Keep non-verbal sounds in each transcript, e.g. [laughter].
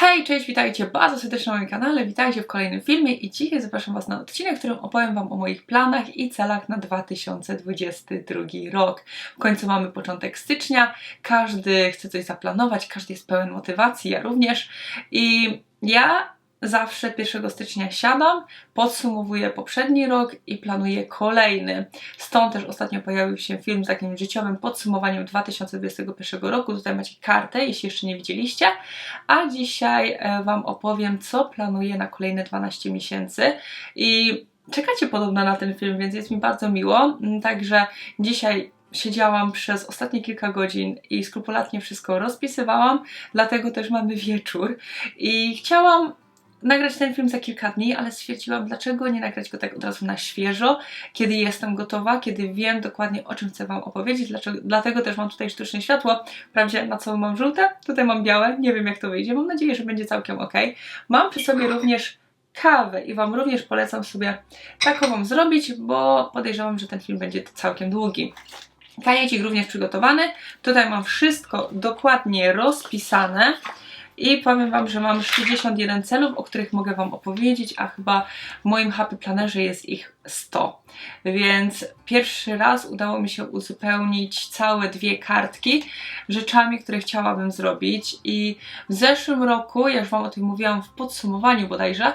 Hej, cześć, witajcie bardzo serdecznie na moim kanale, witajcie w kolejnym filmie i dzisiaj zapraszam Was na odcinek, w którym opowiem Wam o moich planach i celach na 2022 rok. W końcu mamy początek stycznia, każdy chce coś zaplanować, każdy jest pełen motywacji, ja również i ja zawsze 1 stycznia siadam, podsumowuję poprzedni rok i planuję kolejny. Stąd też ostatnio pojawił się film z takim życiowym podsumowaniem 2021 roku. Tutaj macie kartę, jeśli jeszcze nie widzieliście. A dzisiaj e, Wam opowiem, co planuję na kolejne 12 miesięcy. I czekacie podobno na ten film, więc jest mi bardzo miło. Mm, Także dzisiaj siedziałam przez ostatnie kilka godzin i skrupulatnie wszystko rozpisywałam, dlatego też mamy wieczór i chciałam nagrać ten film za kilka dni, ale stwierdziłam, dlaczego nie nagrać go tak od razu na świeżo, kiedy jestem gotowa, kiedy wiem dokładnie o czym chcę Wam opowiedzieć, dlaczego, dlatego też mam tutaj sztuczne światło, wprawdzie na co mam żółte, tutaj mam białe, nie wiem jak to wyjdzie, mam nadzieję, że będzie całkiem ok. Mam przy sobie również kawę i Wam również polecam sobie takową zrobić, bo podejrzewam, że ten film będzie całkiem długi. Kajecik również przygotowany. Tutaj mam wszystko dokładnie rozpisane. I powiem Wam, że mam 61 celów, o których mogę Wam opowiedzieć, a chyba w moim Happy Plannerze jest ich 100. Więc pierwszy raz udało mi się uzupełnić całe dwie kartki rzeczami, które chciałabym zrobić. I w zeszłym roku, ja już Wam o tym mówiłam w podsumowaniu bodajże,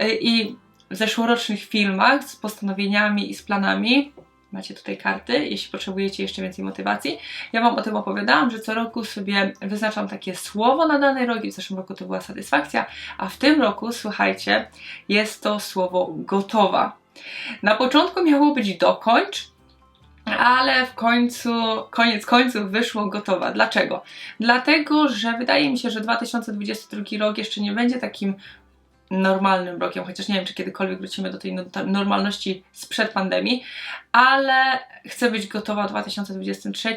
yy, i w zeszłorocznych filmach z postanowieniami i z planami, Macie tutaj karty, jeśli potrzebujecie jeszcze więcej motywacji. Ja Wam o tym opowiadałam, że co roku sobie wyznaczam takie słowo na dany rok i w zeszłym roku to była satysfakcja, a w tym roku, słuchajcie, jest to słowo gotowa. Na początku miało być dokończ, ale w końcu, koniec końców wyszło gotowa. Dlaczego? Dlatego, że wydaje mi się, że 2022 rok jeszcze nie będzie takim normalnym rokiem, chociaż nie wiem, czy kiedykolwiek wrócimy do tej no- normalności sprzed pandemii, ale chcę być gotowa w 2023,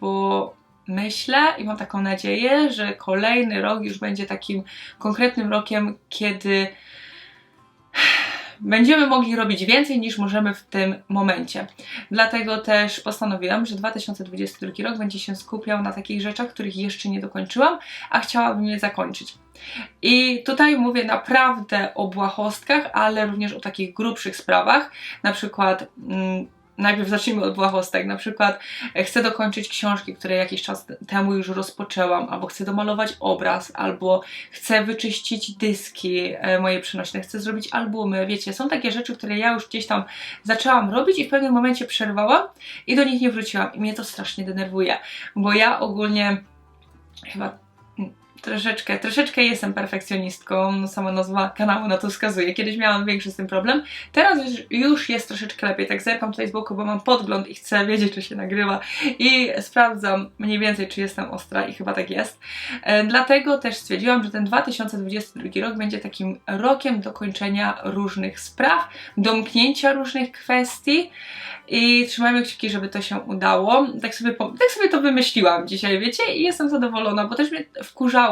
bo myślę i mam taką nadzieję, że kolejny rok już będzie takim konkretnym rokiem, kiedy będziemy mogli robić więcej niż możemy w tym momencie. Dlatego też postanowiłam, że 2022 rok będzie się skupiał na takich rzeczach, których jeszcze nie dokończyłam, a chciałabym je zakończyć. I tutaj mówię naprawdę o błahostkach, ale również o takich grubszych sprawach, na przykład. Mm, najpierw zacznijmy od błahostek. Na przykład e, chcę dokończyć książki, które jakiś czas temu już rozpoczęłam, albo chcę domalować obraz, albo chcę wyczyścić dyski e, moje przenośne, chcę zrobić albumy. Wiecie, są takie rzeczy, które ja już gdzieś tam zaczęłam robić i w pewnym momencie przerwałam i do nich nie wróciłam. I mnie to strasznie denerwuje, bo ja ogólnie chyba troszeczkę, troszeczkę jestem perfekcjonistką, sama nazwa kanału na to wskazuje. Kiedyś miałam większy z tym problem, teraz już, już jest troszeczkę lepiej. Tak zerkam tutaj z boku, bo mam podgląd i chcę wiedzieć, czy się nagrywa i sprawdzam mniej więcej, czy jestem ostra i chyba tak jest. E, dlatego też stwierdziłam, że ten 2022 rok będzie takim rokiem dokończenia różnych spraw, domknięcia różnych kwestii i trzymajmy kciuki, żeby to się udało. Tak sobie, tak sobie to wymyśliłam dzisiaj, wiecie, i jestem zadowolona, bo też mnie wkurzało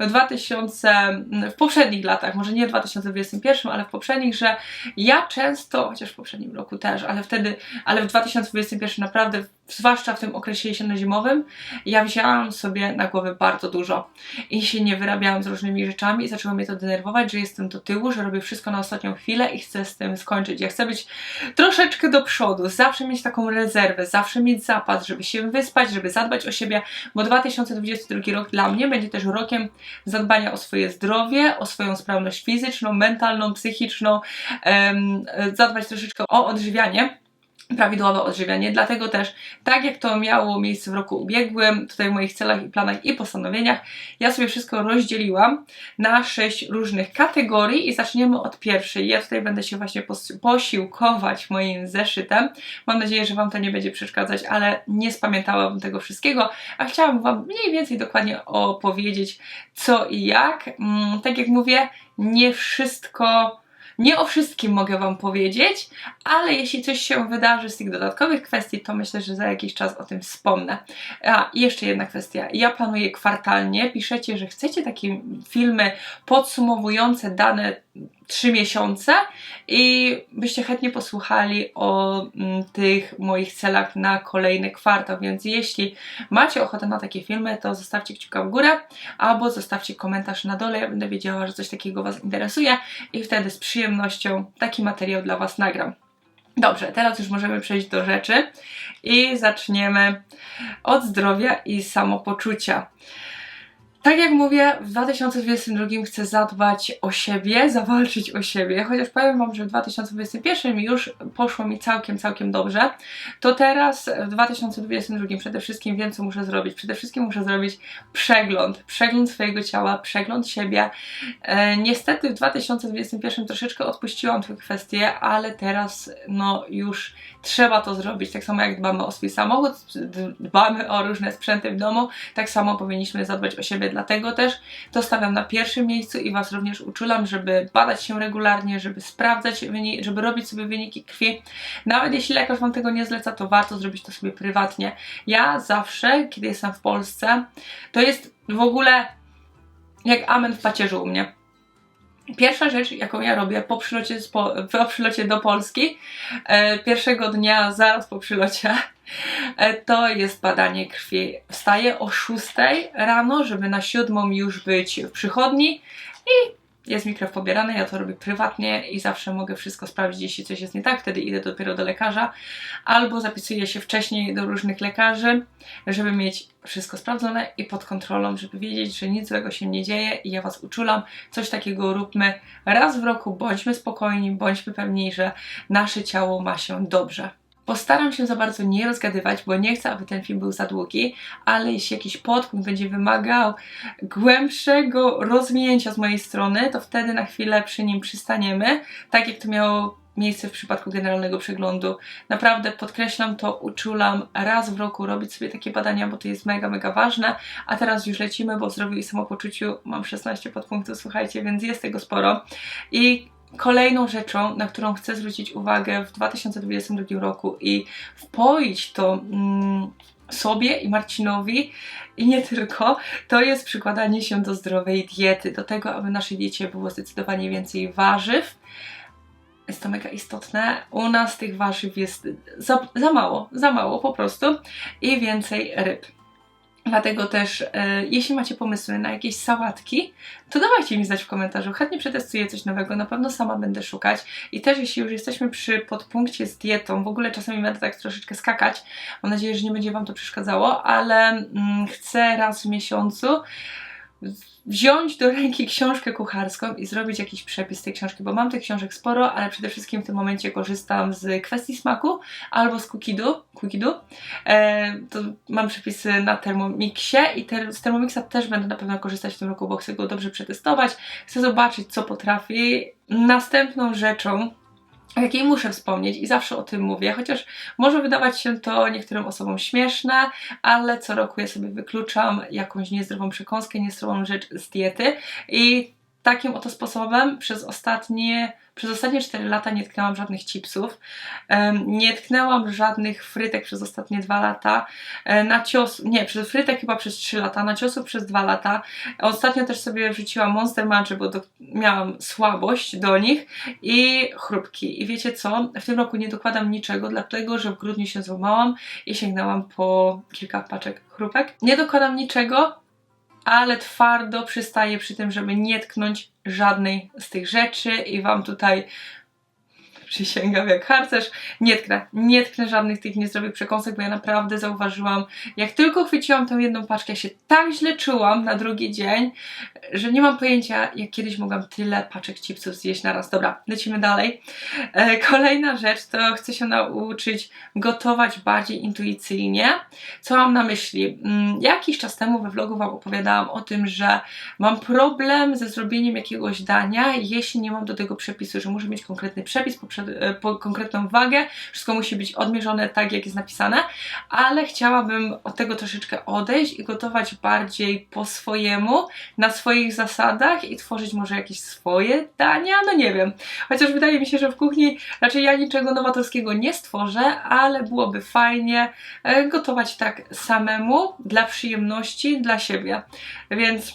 w 2000, w poprzednich latach, może nie w 2021, ale w poprzednich, że ja często, chociaż w poprzednim roku też, ale wtedy, ale w 2021 naprawdę zwłaszcza w tym okresie jesienno-zimowym, ja wzięłam sobie na głowę bardzo dużo i się nie wyrabiałam z różnymi rzeczami i zaczęło mnie to denerwować, że jestem do tyłu, że robię wszystko na ostatnią chwilę i chcę z tym skończyć. Ja chcę być troszeczkę do przodu, zawsze mieć taką rezerwę, zawsze mieć zapas, żeby się wyspać, żeby zadbać o siebie, bo 2022 rok dla mnie będzie też zadbania o swoje zdrowie, o swoją sprawność fizyczną, mentalną, psychiczną, zadbać troszeczkę o odżywianie prawidłowe odżywianie. Dlatego też, tak jak to miało miejsce w roku ubiegłym, tutaj w moich celach i planach i postanowieniach, ja sobie wszystko rozdzieliłam na sześć różnych kategorii i zaczniemy od pierwszej. Ja tutaj będę się właśnie posiłkować moim zeszytem. Mam nadzieję, że Wam to nie będzie przeszkadzać, ale nie spamiętałam tego wszystkiego, a chciałam Wam mniej więcej dokładnie opowiedzieć co i jak. Mm, tak jak mówię, nie wszystko nie o wszystkim mogę Wam powiedzieć, ale jeśli coś się wydarzy z tych dodatkowych kwestii, to myślę, że za jakiś czas o tym wspomnę. A, jeszcze jedna kwestia. Ja planuję kwartalnie, piszecie, że chcecie takie filmy podsumowujące dane 3 miesiące i byście chętnie posłuchali o mm, tych moich celach na kolejny kwartał, więc jeśli macie ochotę na takie filmy, to zostawcie kciuka w górę albo zostawcie komentarz na dole, ja będę wiedziała, że coś takiego Was interesuje i wtedy z przyjemnością taki materiał dla Was nagram. Dobrze, teraz już możemy przejść do rzeczy i zaczniemy od zdrowia i samopoczucia. Tak jak mówię, w 2022 chcę zadbać o siebie, zawalczyć o siebie, chociaż powiem Wam, że w 2021 już poszło mi całkiem, całkiem dobrze, to teraz w 2022 przede wszystkim wiem, co muszę zrobić. Przede wszystkim muszę zrobić przegląd, przegląd swojego ciała, przegląd siebie. E, niestety w 2021 troszeczkę odpuściłam tę kwestię, ale teraz no już trzeba to zrobić. Tak samo jak dbamy o swój samochód, dbamy o różne sprzęty w domu, tak samo powinniśmy zadbać o siebie Dlatego też to stawiam na pierwszym miejscu i Was również uczulam, żeby badać się regularnie, żeby sprawdzać wyniki, żeby robić sobie wyniki krwi. Nawet jeśli lekarz Wam tego nie zleca, to warto zrobić to sobie prywatnie. Ja zawsze, kiedy jestem w Polsce, to jest w ogóle jak amen w pacierzu u mnie. Pierwsza rzecz, jaką ja robię po przylocie, po przylocie do Polski, e, pierwszego dnia zaraz po przylocie, to jest badanie krwi. Wstaję o 6 rano, żeby na 7 już być w przychodni i jest mi krew pobierana, ja to robię prywatnie i zawsze mogę wszystko sprawdzić, jeśli coś jest nie tak, wtedy idę dopiero do lekarza, albo zapisuję się wcześniej do różnych lekarzy, żeby mieć wszystko sprawdzone i pod kontrolą, żeby wiedzieć, że nic złego się nie dzieje i ja Was uczulam, coś takiego róbmy raz w roku, bądźmy spokojni, bądźmy pewni, że nasze ciało ma się dobrze. Postaram się za bardzo nie rozgadywać, bo nie chcę, aby ten film był za długi, ale jeśli jakiś podpunkt będzie wymagał głębszego rozwinięcia z mojej strony, to wtedy na chwilę przy nim przystaniemy, tak jak to miało miejsce w przypadku generalnego przeglądu. Naprawdę podkreślam to, uczulam raz w roku robić sobie takie badania, bo to jest mega, mega ważne. A teraz już lecimy, bo w zdrowiu samopoczuciu mam 16 podpunktów, słuchajcie, więc jest tego sporo. I Kolejną rzeczą, na którą chcę zwrócić uwagę w 2022 roku i wpoić to mm, sobie i Marcinowi i nie tylko, to jest przykładanie się do zdrowej diety, do tego, aby naszej diecie było zdecydowanie więcej warzyw. Jest to mega istotne. U nas tych warzyw jest za, za mało, za mało po prostu i więcej ryb. Dlatego też, e, jeśli macie pomysły na jakieś sałatki, to dawajcie mi znać w komentarzu. Chętnie przetestuję coś nowego, na pewno sama będę szukać. I też, jeśli już jesteśmy przy podpunkcie z dietą, w ogóle czasami będę tak troszeczkę skakać. Mam nadzieję, że nie będzie Wam to przeszkadzało, ale mm, chcę raz w miesiącu wziąć do ręki książkę kucharską i zrobić jakiś przepis tej książki, bo mam tych książek sporo, ale przede wszystkim w tym momencie korzystam z kwestii smaku albo z Cookidu. Cookidu. E, to mam przepisy na Thermomixie i ter z Thermomixa też będę na pewno korzystać w tym roku, bo chcę go dobrze przetestować. Chcę zobaczyć, co potrafi. Następną rzeczą, o jakiej muszę wspomnieć i zawsze o tym mówię, chociaż może wydawać się to niektórym osobom śmieszne, ale co roku ja sobie wykluczam jakąś niezdrową przekąskę, niezdrową rzecz z diety i takim oto sposobem przez ostatnie, przez ostatnie 4 lata nie tknęłam żadnych chipsów, nie tknęłam żadnych frytek przez ostatnie 2 lata, e, na cios, nie, przez frytek chyba przez 3 lata, na ciosu przez 2 lata. Ostatnio też sobie wrzuciłam Monster Munchy, bo do, miałam słabość do nich i chrupki. I wiecie co? W tym roku nie dokładam niczego, dlatego że w grudniu się złamałam i sięgnęłam po kilka paczek chrupek. Nie dokładam niczego, ale twardo przystaję przy tym, żeby nie tknąć żadnej z tych rzeczy i Wam tutaj przysięgam jak harcerz, nie tknę, nie tknę żadnych tych niezdrowych przekąsek, bo ja naprawdę zauważyłam, jak tylko chwyciłam tą jedną paczkę, ja się tak źle czułam na drugi dzień, że nie mam pojęcia, jak kiedyś mogłam tyle paczek chipsów zjeść na raz. Dobra, lecimy dalej. E, kolejna rzecz to chcę się nauczyć gotować bardziej intuicyjnie. Co mam na myśli? Mm, jakiś czas temu we vlogu Wam opowiadałam o tym, że mam problem ze zrobieniem jakiegoś dania, jeśli nie mam do tego przepisu, że muszę mieć konkretny przepis, E, po konkretną wagę, wszystko musi być odmierzone tak, jak jest napisane, ale chciałabym od tego troszeczkę odejść i gotować bardziej po swojemu, na swoich zasadach i tworzyć może jakieś swoje dania, no nie wiem. Chociaż wydaje mi się, że w kuchni raczej ja niczego nowatorskiego nie stworzę, ale byłoby fajnie e, gotować tak samemu, dla przyjemności, dla siebie. Więc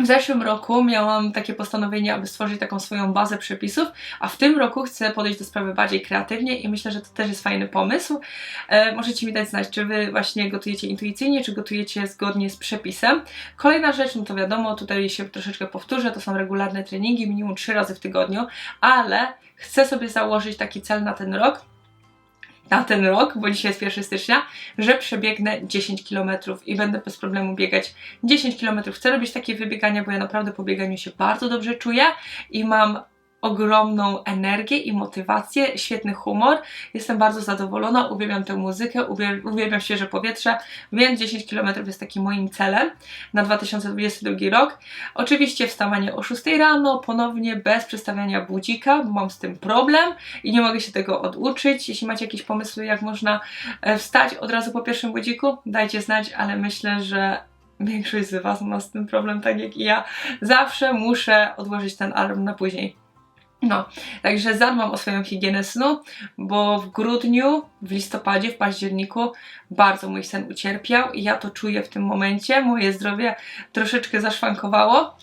w zeszłym roku miałam takie postanowienie, aby stworzyć taką swoją bazę przepisów, a w tym roku chcę podejść do sprawy bardziej kreatywnie i myślę, że to też jest fajny pomysł. E, możecie mi dać znać, czy Wy właśnie gotujecie intuicyjnie, czy gotujecie zgodnie z przepisem. Kolejna rzecz, no to wiadomo, tutaj się troszeczkę powtórzę, to są regularne treningi, minimum 3 razy w tygodniu, ale chcę sobie założyć taki cel na ten rok, na ten rok, bo dzisiaj jest 1 stycznia, że przebiegnę 10 km i będę bez problemu biegać 10 km. Chcę robić takie wybiegania, bo ja naprawdę po bieganiu się bardzo dobrze czuję i mam ogromną energię i motywację, świetny humor. Jestem bardzo zadowolona, uwielbiam tę muzykę, uwielbiam świeże powietrze, więc 10 km jest takim moim celem na 2022 rok. Oczywiście wstawanie o 6 rano, ponownie bez przestawiania budzika, bo mam z tym problem i nie mogę się tego oduczyć. Jeśli macie jakieś pomysły, jak można e, wstać od razu po pierwszym budziku, dajcie znać, ale myślę, że większość z Was ma z tym problem, tak jak i ja. Zawsze muszę odłożyć ten alarm na później. No, także zadbam o swoją higienę snu, bo w grudniu, w listopadzie, w październiku bardzo mój sen ucierpiał i ja to czuję w tym momencie. Moje zdrowie troszeczkę zaszwankowało.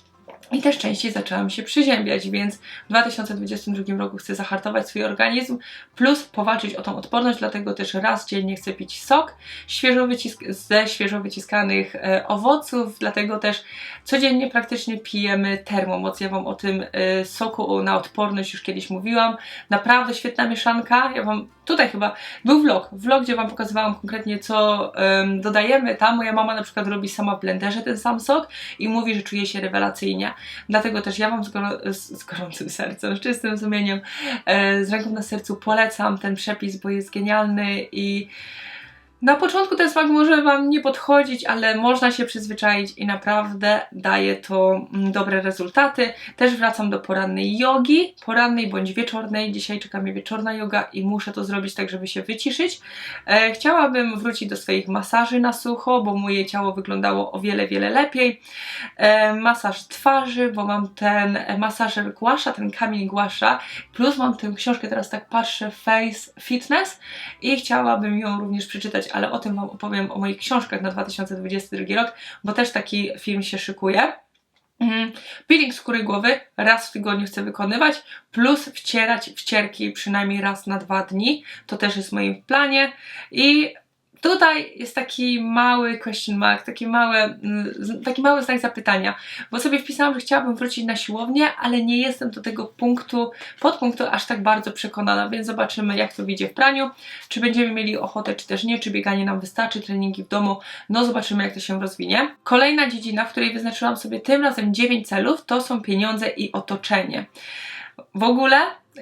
I też częściej zaczęłam się przyziębiać, więc w 2022 roku chcę zahartować swój organizm, plus powalczyć o tą odporność, dlatego też raz dziennie chcę pić sok świeżo ze świeżo wyciskanych e, owoców, dlatego też codziennie praktycznie pijemy termomoc. Ja Wam o tym e, soku na odporność już kiedyś mówiłam. Naprawdę świetna mieszanka. Ja Wam tutaj chyba był vlog, vlog, gdzie Wam pokazywałam konkretnie co dodajemy. Tam moja mama na przykład robi sama w blenderze ten sam sok i mówi, że czuje się rewelacyjnie. Dlatego też ja Wam z, z gorącym sercem, z czystym sumieniem, e, z ręką na sercu polecam ten przepis, bo jest genialny i na początku ten smak może Wam nie podchodzić, ale można się przyzwyczaić i naprawdę daje to mm, dobre rezultaty. Też wracam do porannej jogi, porannej bądź wieczornej. Dzisiaj czeka mnie wieczorna yoga i muszę to zrobić tak, żeby się wyciszyć. E, chciałabym wrócić do swoich masaży na sucho, bo moje ciało wyglądało o wiele, wiele lepiej. E, masaż twarzy, bo mam ten masażer głasza, ten kamień głasza, plus mam tę książkę, teraz tak patrzę, Face Fitness i chciałabym ją również przeczytać ale o tym opowiem o moich książkach na 2022 rok, bo też taki film się szykuje. Mhm. Peeling skóry głowy raz w tygodniu chcę wykonywać, plus wcierać wcierki przynajmniej raz na dwa dni. To też jest w moim planie. I Tutaj jest taki mały question mark, taki mały, mm, taki mały znak zapytania, bo sobie wpisałam, że chciałabym wrócić na siłownię, ale nie jestem do tego punktu, podpunktu aż tak bardzo przekonana, więc zobaczymy jak to wyjdzie w praniu, czy będziemy mieli ochotę, czy też nie, czy bieganie nam wystarczy, treningi w domu, no zobaczymy jak to się rozwinie. Kolejna dziedzina, w której wyznaczyłam sobie tym razem 9 celów, to są pieniądze i otoczenie. W ogóle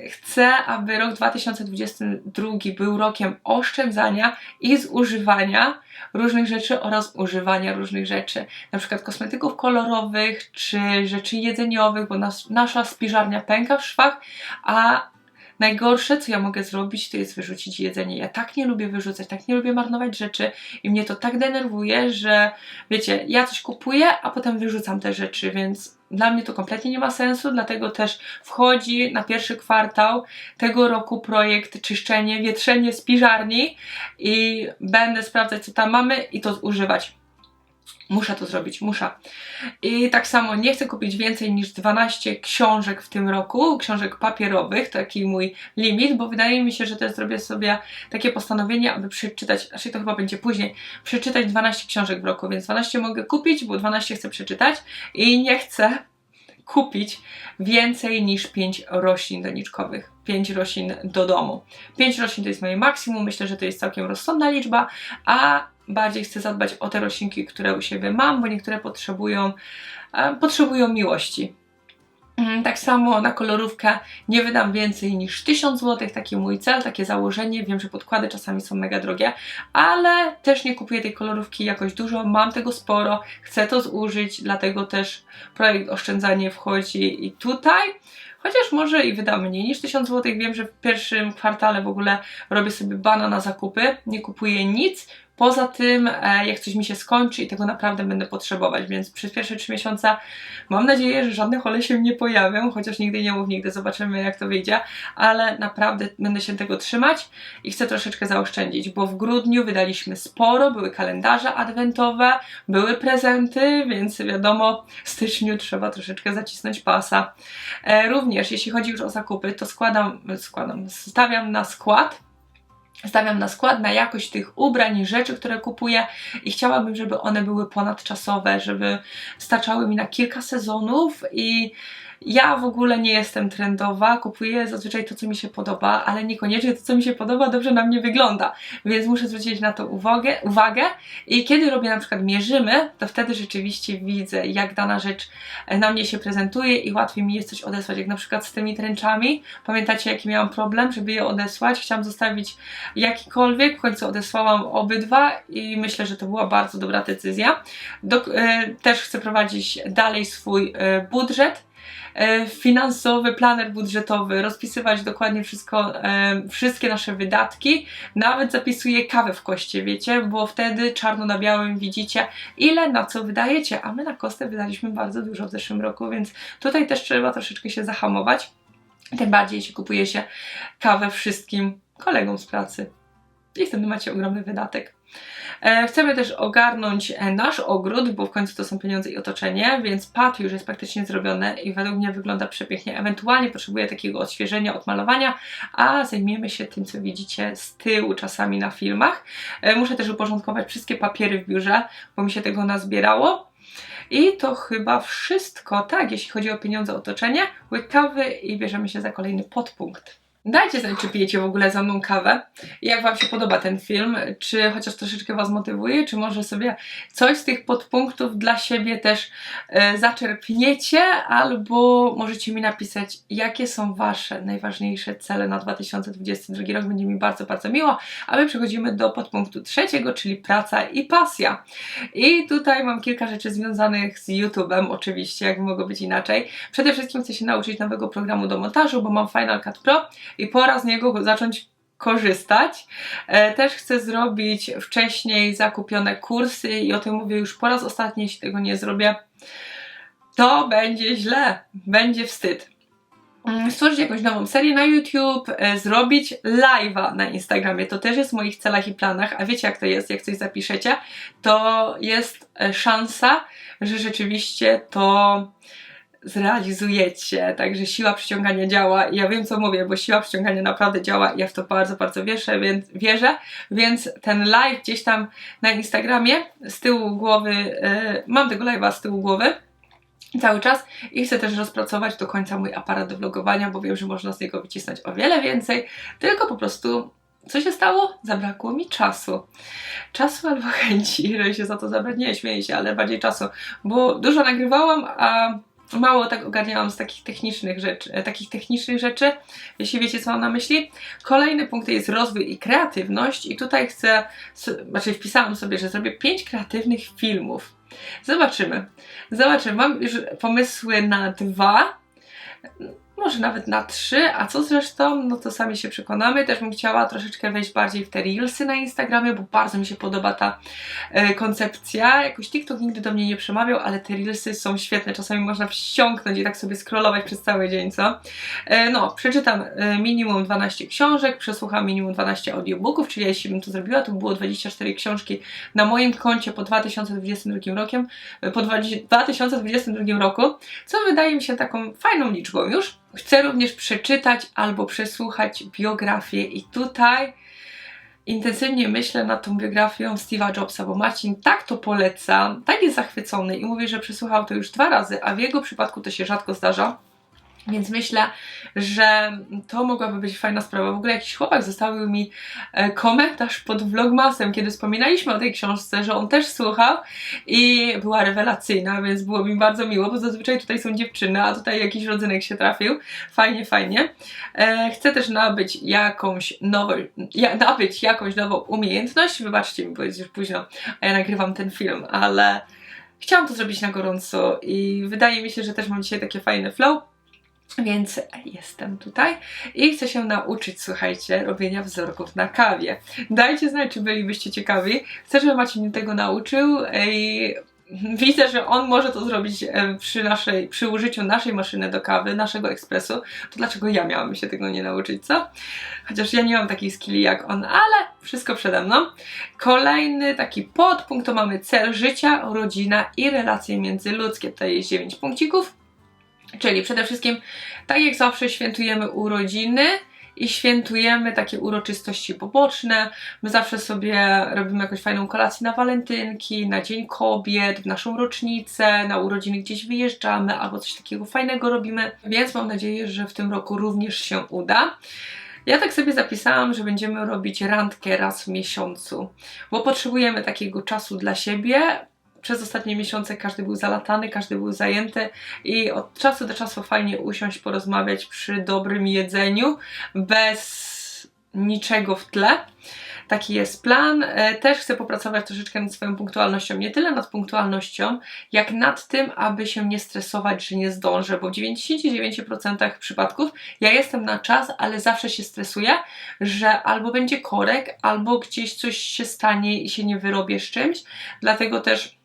chcę, aby rok 2022 był rokiem oszczędzania i zużywania różnych rzeczy oraz używania różnych rzeczy, na przykład kosmetyków kolorowych czy rzeczy jedzeniowych, bo nas, nasza spiżarnia pęka w szwach, a Najgorsze, co ja mogę zrobić, to jest wyrzucić jedzenie. Ja tak nie lubię wyrzucać, tak nie lubię marnować rzeczy i mnie to tak denerwuje, że wiecie, ja coś kupuję, a potem wyrzucam te rzeczy, więc dla mnie to kompletnie nie ma sensu, dlatego też wchodzi na pierwszy kwartał tego roku projekt czyszczenie, wietrzenie spiżarni i będę sprawdzać, co tam mamy i to używać. Muszę to zrobić, muszę. I tak samo nie chcę kupić więcej niż 12 książek w tym roku, książek papierowych, taki mój limit, bo wydaje mi się, że też zrobię sobie takie postanowienie, aby przeczytać, znaczy to chyba będzie później, przeczytać 12 książek w roku, więc 12 mogę kupić, bo 12 chcę przeczytać i nie chcę kupić więcej niż 5 roślin doniczkowych. 5 roślin do domu. 5 roślin to jest moje maksimum, myślę, że to jest całkiem rozsądna liczba, a bardziej chcę zadbać o te roślinki, które u siebie mam, bo niektóre potrzebują, e, potrzebują miłości. Mhm, tak samo na kolorówkę nie wydam więcej niż 1000 zł, taki mój cel, takie założenie. Wiem, że podkłady czasami są mega drogie, ale też nie kupuję tej kolorówki jakoś dużo, mam tego sporo, chcę to zużyć, dlatego też projekt oszczędzanie wchodzi i tutaj. chociaż może i wydam mniej niż 1000 zł. Wiem, że w pierwszym kwartale w ogóle robię sobie bana na zakupy, nie kupuję nic, Poza tym, e, jak coś mi się skończy i tego naprawdę będę potrzebować, więc przez pierwsze trzy miesiące mam nadzieję, że żadne chole się nie pojawią, chociaż nigdy nie mów nigdy, zobaczymy jak to wyjdzie, ale naprawdę będę się tego trzymać i chcę troszeczkę zaoszczędzić, bo w grudniu wydaliśmy sporo, były kalendarze adwentowe, były prezenty, więc wiadomo, w styczniu trzeba troszeczkę zacisnąć pasa. E, również, jeśli chodzi już o zakupy, to składam, składam, stawiam na skład stawiam na skład, na jakość tych ubrań, rzeczy, które kupuję i chciałabym, żeby one były ponadczasowe, żeby starczały mi na kilka sezonów i ja w ogóle nie jestem trendowa, kupuję zazwyczaj to, co mi się podoba, ale niekoniecznie to, co mi się podoba, dobrze na mnie wygląda, więc muszę zwrócić na to uwagę, uwagę i kiedy robię na przykład mierzymy, to wtedy rzeczywiście widzę, jak dana rzecz na mnie się prezentuje i łatwiej mi jest coś odesłać, jak na przykład z tymi tręczami. Pamiętacie, jaki miałam problem, żeby je odesłać? Chciałam zostawić jakikolwiek, w końcu odesłałam obydwa i myślę, że to była bardzo dobra decyzja. Do, e, też chcę prowadzić dalej swój e, budżet, E, finansowy planer budżetowy, rozpisywać dokładnie wszystko, e, wszystkie nasze wydatki. Nawet zapisuję kawę w koście, wiecie, bo wtedy czarno na białym widzicie, ile na co wydajecie, a my na kostę wydaliśmy bardzo dużo w zeszłym roku, więc tutaj też trzeba troszeczkę się zahamować. Tym bardziej, jeśli kupuje się kawę wszystkim kolegom z pracy. I wtedy macie ogromny wydatek. E, chcemy też ogarnąć e, nasz ogród, bo w końcu to są pieniądze i otoczenie, więc pad już jest praktycznie zrobione i według mnie wygląda przepięknie. Ewentualnie potrzebuję takiego odświeżenia, odmalowania, a zajmiemy się tym, co widzicie z tyłu czasami na filmach. E, muszę też uporządkować wszystkie papiery w biurze, bo mi się tego nazbierało. I to chyba wszystko, tak, jeśli chodzi o pieniądze, otoczenie, łykawy i bierzemy się za kolejny podpunkt. Dajcie znać, czy pijecie w ogóle ze mną kawę. Jak Wam się podoba ten film, czy chociaż troszeczkę Was motywuje, czy może sobie coś z tych podpunktów dla siebie też e, zaczerpniecie, albo możecie mi napisać, jakie są Wasze najważniejsze cele na 2022 rok. Będzie mi bardzo, bardzo miło. A my przechodzimy do podpunktu trzeciego, czyli praca i pasja. I tutaj mam kilka rzeczy związanych z YouTube'em, oczywiście, jak mogło być inaczej. Przede wszystkim chcę się nauczyć nowego programu do montażu, bo mam Final Cut Pro i pora z niego zacząć korzystać. E, też chcę zrobić wcześniej zakupione kursy i o tym mówię już po raz ostatni, jeśli tego nie zrobię, to będzie źle, będzie wstyd. Mm, stworzyć jakąś nową serię na YouTube, e, zrobić live'a na Instagramie. To też jest w moich celach i planach, a wiecie jak to jest, jak coś zapiszecie, to jest e, szansa, że rzeczywiście to zrealizujecie. Także siła przyciągania działa. I ja wiem, co mówię, bo siła przyciągania naprawdę działa. Ja w to bardzo, bardzo wierzę, więc, wierzę, więc ten live gdzieś tam na Instagramie z tyłu głowy, yy, mam tego live'a z tyłu głowy cały czas i chcę też rozpracować do końca mój aparat do vlogowania, bo wiem, że można z niego wycisnąć o wiele więcej, tylko po prostu co się stało? Zabrakło mi czasu. Czasu albo [laughs] chęci, żeby się za to zabrać. Nie, śmieję się, ale bardziej czasu, bo dużo nagrywałam, a mało tak ogarniałam z takich technicznych rzeczy, e, takich technicznych rzeczy, jeśli wiecie co mam na myśli. Kolejny punkt jest rozwój i kreatywność i tutaj chcę, znaczy wpisałam sobie, że zrobię pięć kreatywnych filmów. Zobaczymy. Zobaczymy. Mam już pomysły na dwa może nawet na trzy, a co zresztą, no to sami się przekonamy. Też bym chciała troszeczkę wejść bardziej w te reelsy na Instagramie, bo bardzo mi się podoba ta e, koncepcja. Jakoś TikTok nigdy do mnie nie przemawiał, ale te reelsy są świetne. Czasami można wsiąknąć i tak sobie scrollować przez cały dzień, co? E, no, przeczytam e, minimum 12 książek, przesłucham minimum 12 audiobooków, czyli jeśli bym to zrobiła, to by było 24 książki na moim koncie po 2022 rokiem, e, po 2022 roku, co wydaje mi się taką fajną liczbą już. Chcę również przeczytać albo przesłuchać biografię i tutaj intensywnie myślę nad tą biografią Steve'a Jobsa, bo Marcin tak to poleca, tak jest zachwycony i mówi, że przesłuchał to już dwa razy, a w jego przypadku to się rzadko zdarza. Więc myślę, że to mogłaby być fajna sprawa. W ogóle jakiś chłopak zostawił mi e, komentarz pod vlogmasem, kiedy wspominaliśmy o tej książce, że on też słuchał i była rewelacyjna, więc było mi bardzo miło, bo zazwyczaj tutaj są dziewczyny, a tutaj jakiś rodzynek się trafił. Fajnie, fajnie. E, chcę też nabyć jakąś nową, nabyć jakąś nową umiejętność. Wybaczcie mi, bo jest już późno, a ja nagrywam ten film, ale chciałam to zrobić na gorąco i wydaje mi się, że też mam dzisiaj takie fajne flow Więc jestem tutaj i chcę się nauczyć, słuchajcie, robienia wzorków na kawie. Dajcie znać, czy bylibyście ciekawi. Chcę, żeby Maciej mnie tego nauczył i widzę, że on może to zrobić e, przy, naszej, przy użyciu naszej maszyny do kawy, naszego ekspresu, to dlaczego ja miałam się tego nie nauczyć, co? Chociaż ja nie mam takiej skilli jak on, ale wszystko przede mną. Kolejny taki podpunkt to mamy cel życia, rodzina i relacje międzyludzkie. Tutaj jest 9 punkcików. Czyli przede wszystkim, tak jak zawsze, świętujemy urodziny i świętujemy takie uroczystości poboczne. My zawsze sobie robimy jakąś fajną kolację na walentynki, na Dzień Kobiet, w naszą rocznicę, na urodziny gdzieś wyjeżdżamy albo coś takiego fajnego robimy. Więc mam nadzieję, że w tym roku również się uda. Ja tak sobie zapisałam, że będziemy robić randkę raz w miesiącu, bo potrzebujemy takiego czasu dla siebie, przez ostatnie miesiące każdy był zalatany, każdy był zajęty i od czasu do czasu fajnie usiąść, porozmawiać przy dobrym jedzeniu, bez niczego w tle. Taki jest plan. E, też chcę popracować troszeczkę nad swoją punktualnością. Nie tyle nad punktualnością, jak nad tym, aby się nie stresować, że nie zdążę, bo w 99% przypadków ja jestem na czas, ale zawsze się stresuję, że albo będzie korek, albo gdzieś coś się stanie i się nie wyrobię z czymś. Dlatego też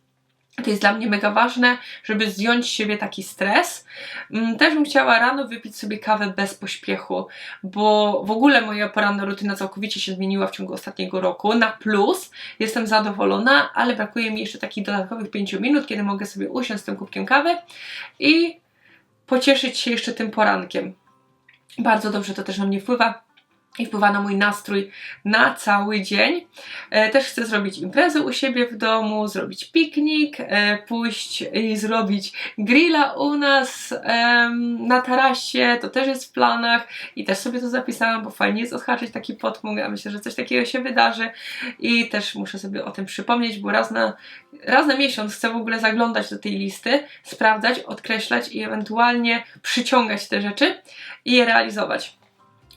to jest dla mnie mega ważne, żeby zdjąć z siebie taki stres. Mm, też bym chciała rano wypić sobie kawę bez pośpiechu, bo w ogóle moja poranna rutyna całkowicie się zmieniła w ciągu ostatniego roku. Na plus jestem zadowolona, ale brakuje mi jeszcze takich dodatkowych 5 minut, kiedy mogę sobie usiąść z tym kubkiem kawy i pocieszyć się jeszcze tym porankiem. Bardzo dobrze to też na mnie wpływa i wpływa na mój nastrój na cały dzień. E, też chcę zrobić imprezę u siebie w domu, zrobić piknik, e, pójść i zrobić grilla u nas na tarasie, to też jest w planach i też sobie to zapisałam, bo fajnie jest odhaczyć taki podpunkt, ja myślę, że coś takiego się wydarzy i też muszę sobie o tym przypomnieć, bo raz na, raz na miesiąc chcę w ogóle zaglądać do tej listy, sprawdzać, odkreślać i ewentualnie przyciągać te rzeczy i je realizować.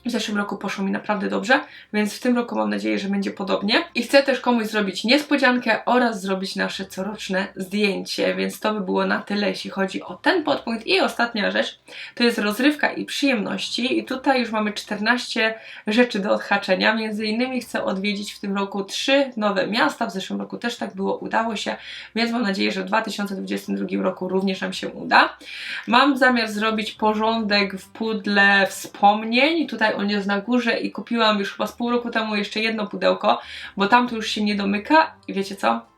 W zeszłym roku poszło mi naprawdę dobrze, więc w tym roku mam nadzieję, że będzie podobnie. I chcę też komuś zrobić niespodziankę oraz zrobić nasze coroczne zdjęcie, więc to by było na tyle, jeśli chodzi o ten podpunkt. I ostatnia rzecz to jest rozrywka i przyjemności. I tutaj już mamy 14 rzeczy do odhaczenia. Między innymi chcę odwiedzić w tym roku trzy nowe miasta. W zeszłym roku też tak było, udało się, więc mam nadzieję, że w 2022 roku również nam się uda. Mam zamiar zrobić porządek w pudle wspomnień. Tutaj tutaj on jest na górze i kupiłam już chyba z pół roku temu jeszcze jedno pudełko, bo tam to już się nie domyka i wiecie co?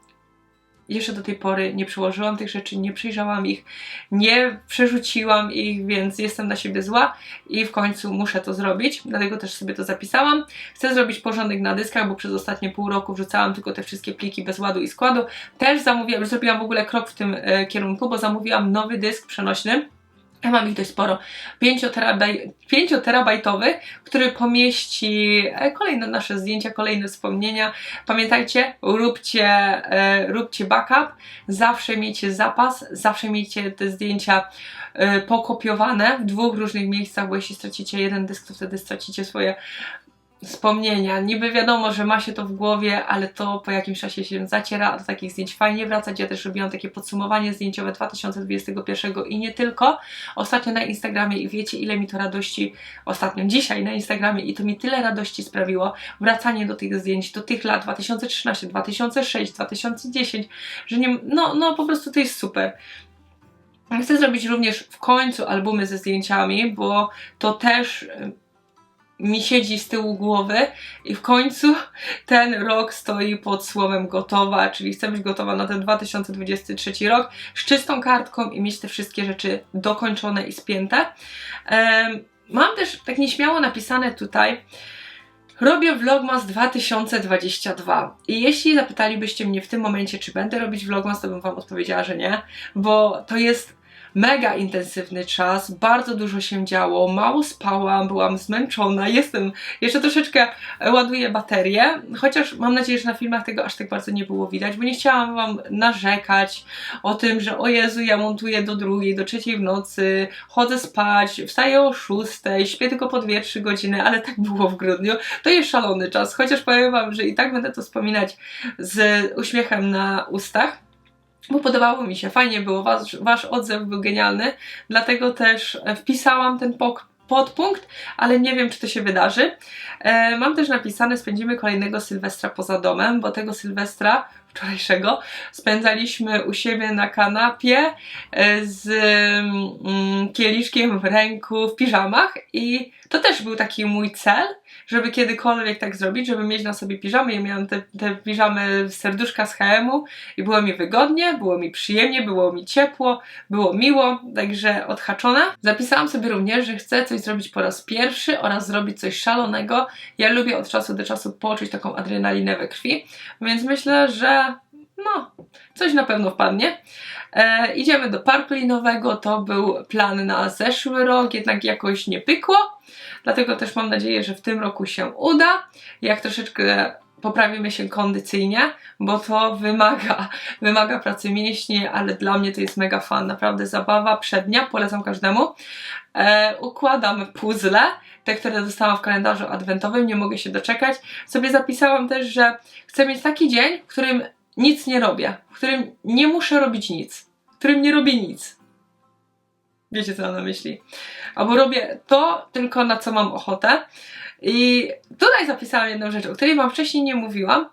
Jeszcze do tej pory nie przyłożyłam tych rzeczy, nie przyjrzałam ich, nie przerzuciłam ich, więc jestem na siebie zła i w końcu muszę to zrobić, dlatego też sobie to zapisałam. Chcę zrobić porządek na dyskach, bo przez ostatnie pół roku wrzucałam tylko te wszystkie pliki bez ładu i składu. Też zamówiłam, zrobiłam w ogóle krok w tym e, kierunku, bo zamówiłam nowy dysk przenośny ja mam ich dość sporo. 5 terabajtowy, który pomieści e, kolejne nasze zdjęcia, kolejne wspomnienia. Pamiętajcie, róbcie, e, róbcie backup, zawsze miejcie zapas, zawsze miejcie te zdjęcia e, pokopiowane w dwóch różnych miejscach, bo jeśli stracicie jeden dysk, to wtedy stracicie swoje wspomnienia. Niby wiadomo, że ma się to w głowie, ale to po jakimś czasie się zaciera, a do takich zdjęć fajnie wracać. Ja też robiłam takie podsumowanie zdjęciowe 2021 i nie tylko. Ostatnio na Instagramie i wiecie ile mi to radości, ostatnio dzisiaj na Instagramie i to mi tyle radości sprawiło, wracanie do tych zdjęć, do tych lat 2013, 2006, 2010, że nie, no, no po prostu to jest super. Chcę zrobić również w końcu albumy ze zdjęciami, bo to też mi siedzi z tyłu głowy i w końcu ten rok stoi pod słowem gotowa, czyli chcę być gotowa na ten 2023 rok z czystą kartką i mieć te wszystkie rzeczy dokończone i spięte. Mam też tak nieśmiało napisane tutaj, Robię Vlogmas 2022 i jeśli zapytalibyście mnie w tym momencie, czy będę robić Vlogmas, to bym Wam odpowiedziała, że nie, bo to jest mega intensywny czas, bardzo dużo się działo, mało spałam, byłam zmęczona, jestem, jeszcze troszeczkę ładuję baterię, chociaż mam nadzieję, że na filmach tego aż tak bardzo nie było widać, bo nie chciałam Wam narzekać o tym, że o Jezu, ja montuję do drugiej, do trzeciej w nocy, chodzę spać, wstaję o szóstej, śpię tylko po dwie, trzy godziny, ale tak było w grudniu. To jest szalony czas, chociaż powiem Wam, że i tak będę to wspominać z uśmiechem na ustach bo podobało mi się, fajnie było, wasz, wasz odzew był genialny, dlatego też e, wpisałam ten pok- podpunkt, ale nie wiem, czy to się wydarzy. E, mam też napisane, spędzimy kolejnego Sylwestra poza domem, bo tego Sylwestra wczorajszego spędzaliśmy u siebie na kanapie e, z mm, kieliszkiem w ręku w piżamach i to też był taki mój cel, żeby kiedykolwiek tak zrobić, żeby mieć na sobie piżamy. Ja miałam te, te piżamy serduszka z HM-u i było mi wygodnie, było mi przyjemnie, było mi ciepło, było miło, także odhaczone. Zapisałam sobie również, że chcę coś zrobić po raz pierwszy oraz zrobić coś szalonego. Ja lubię od czasu do czasu poczuć taką adrenalinę we krwi, więc myślę, że no, coś na pewno wpadnie. E, idziemy do parku linowego, to był plan na zeszły rok, jednak jakoś nie pykło, dlatego też mam nadzieję, że w tym roku się uda. Jak troszeczkę poprawimy się kondycyjnie, bo to wymaga, [laughs] wymaga pracy mięśni, ale dla mnie to jest mega fan, naprawdę zabawa przednia, polecam każdemu. E, układam puzzle, te, które dostałam w kalendarzu adwentowym, nie mogę się doczekać. Sobie zapisałam też, że chcę mieć taki dzień, w którym nic nie robię, w którym nie muszę robić nic, w którym nie robię nic. Wiecie, co mam na myśli. Albo robię to tylko na co mam ochotę. I tutaj zapisałam jedną rzecz, o której Wam wcześniej nie mówiłam,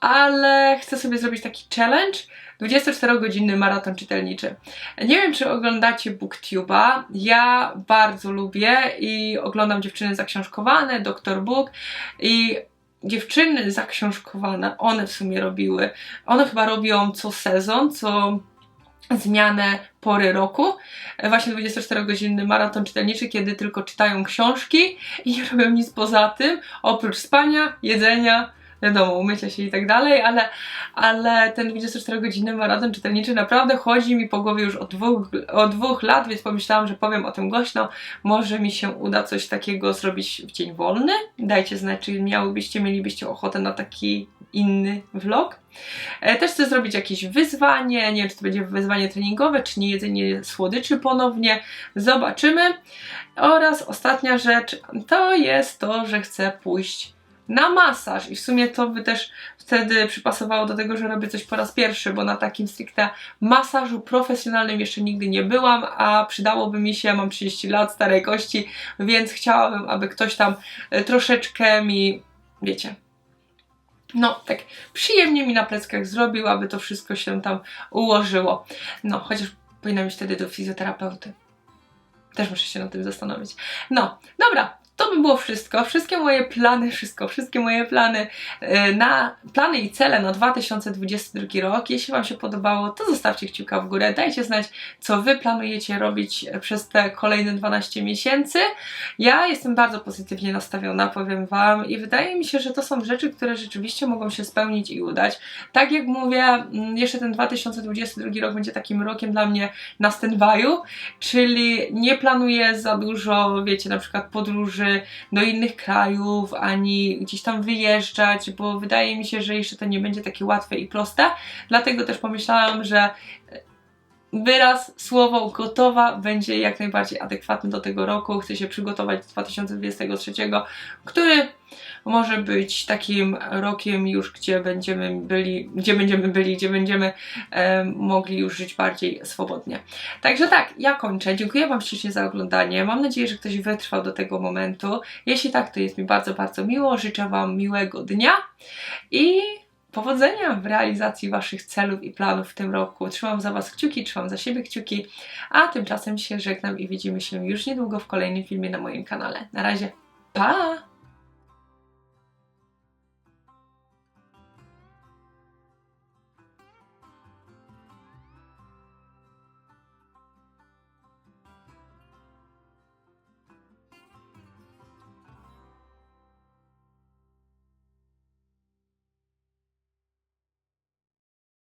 ale chcę sobie zrobić taki challenge. 24-godzinny maraton czytelniczy. Nie wiem, czy oglądacie BookTube'a. Ja bardzo lubię i oglądam dziewczyny zaksiążkowane, Dr. Book i dziewczyny zaksiążkowane, one w sumie robiły. One chyba robią co sezon, co zmianę pory roku. Właśnie 24-godzinny maraton czytelniczy, kiedy tylko czytają książki i nie robią nic poza tym, oprócz spania, jedzenia, wiadomo, umycia się i tak dalej, ale, ale ten 24-godzinny maraton czytelniczy naprawdę chodzi mi po głowie już od dwóch, od dwóch lat, więc pomyślałam, że powiem o tym głośno. Może mi się uda coś takiego zrobić w dzień wolny. Dajcie znać, czy miałybyście, mielibyście ochotę na taki inny vlog. E, Też chcę zrobić jakieś wyzwanie, nie wiem czy to będzie wyzwanie treningowe, czy nie jedzenie słodyczy ponownie, zobaczymy. Oraz ostatnia rzecz to jest to, że chcę pójść na masaż i w sumie to by też wtedy przypasowało do tego, że robię coś po raz pierwszy, bo na takim stricte masażu profesjonalnym jeszcze nigdy nie byłam, a przydałoby mi się, mam 30 lat, starej kości, więc chciałabym, aby ktoś tam e, troszeczkę mi, wiecie, no, tak przyjemnie mi na pleckach zrobił, aby to wszystko się tam ułożyło. No, chociaż powinna iść wtedy do fizjoterapeuty. Też muszę się nad tym zastanowić. No, dobra, to by było wszystko. Wszystkie moje plany, wszystko, wszystkie moje plany e, na plany i cele na 2022 rok. Jeśli Wam się podobało, to zostawcie kciuka w górę. Dajcie znać, co Wy planujecie robić przez te kolejne 12 miesięcy. Ja jestem bardzo pozytywnie nastawiona, powiem Wam, i wydaje mi się, że to są rzeczy, które rzeczywiście mogą się spełnić i udać. Tak jak mówię, mm, jeszcze ten 2022 rok będzie takim rokiem dla mnie na stand-by'u, czyli nie planuję za dużo, wiecie, na przykład podróży do innych krajów, ani gdzieś tam wyjeżdżać, bo wydaje mi się, że jeszcze to nie będzie takie łatwe i proste. Dlatego też pomyślałam, że wyraz, słowo gotowa będzie jak najbardziej adekwatny do tego roku. Chcę się przygotować do 2023, który może być takim rokiem już, gdzie będziemy byli, gdzie będziemy byli, gdzie będziemy e, mogli już żyć bardziej swobodnie. Także tak, ja kończę. Dziękuję Wam ślicznie za oglądanie. Mam nadzieję, że ktoś wytrwał do tego momentu. Jeśli tak, to jest mi bardzo, bardzo miło. Życzę Wam miłego dnia i powodzenia w realizacji Waszych celów i planów w tym roku. Trzymam za Was kciuki, trzymam za siebie kciuki, a tymczasem się żegnam i widzimy się już niedługo w kolejnym filmie na moim kanale. Na razie, pa!